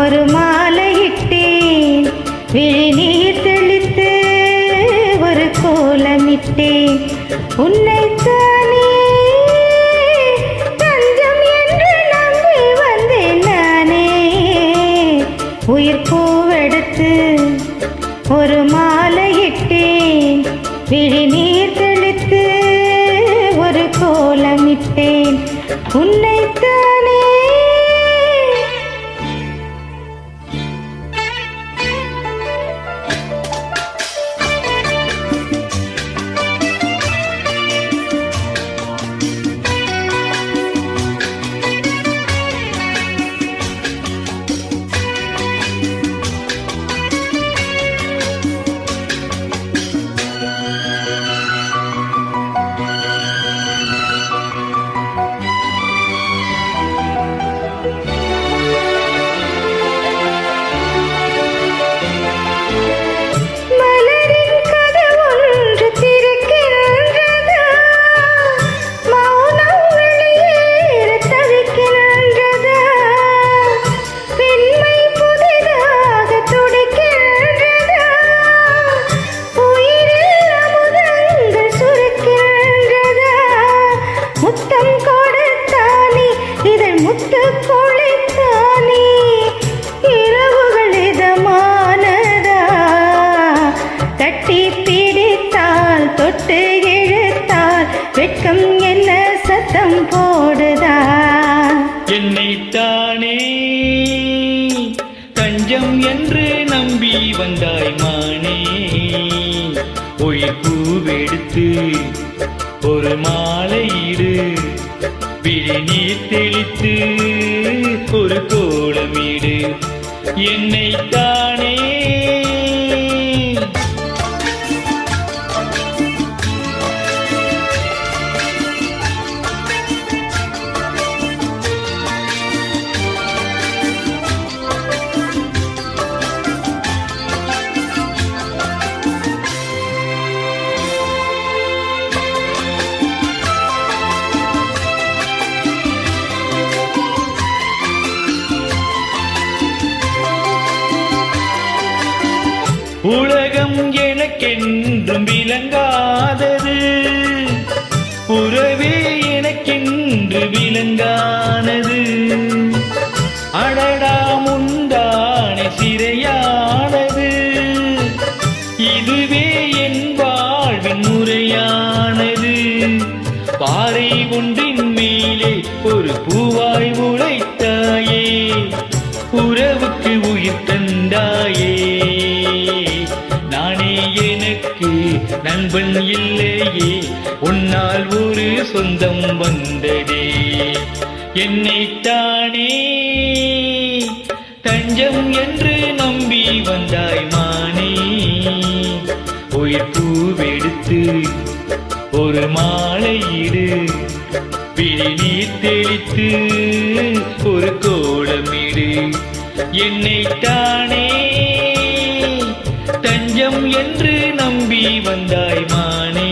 ஒரு மாலையிட்டேன் விழிநீர் தெளித்து ஒரு கோலமிட்டேன். உன்னைத்தானே தஞ்சம் என்று நம்பி வந்தேன் நானே. உயிர் பூவெடுத்து ஒரு மாலையிட்டேன் விழிநீர் தெளித்து ஒரு கோலமிட்டேன். உன்னைத்தானே முத்து கொளித்தானே இரவுகள் இதமானதா? தட்டி பிடித்தால் தொட்டு இழுத்தால் வெட்கம் என்ன சத்தம் போடுதா? என்னைத்தானே தஞ்சம் என்று நம்பி வந்தாய் மானே உயிர் பூவெடுத்து ஒரு மாலையிடு விழி நீர் தெளித்து ஒரு கோலமிடு. தானே உலகம் எனக்கென்றும் விளங்காதது. உறவே எனக்கென்று விளங்கானது. அடடா முந்தானே சிறையானது. இதுவே என் வாழ்வின் முறையானது. பாறை ஒன்றின் மேலே ஒரு பூவாய் உள்ள நண்பன் இல்லையே உன்னால் ஒரு சொந்தம் வந்ததே. என்னைத்தானே தஞ்சம் என்று நம்பி வந்தாய் மானே. உயிர் பூவெடுத்து ஒரு மாலையிடு விழி நீர் தெளித்து ஒரு கோலமிடு. என்னைத்தானே தஞ்சம் என்று நம்பி வந்தாய் மானே.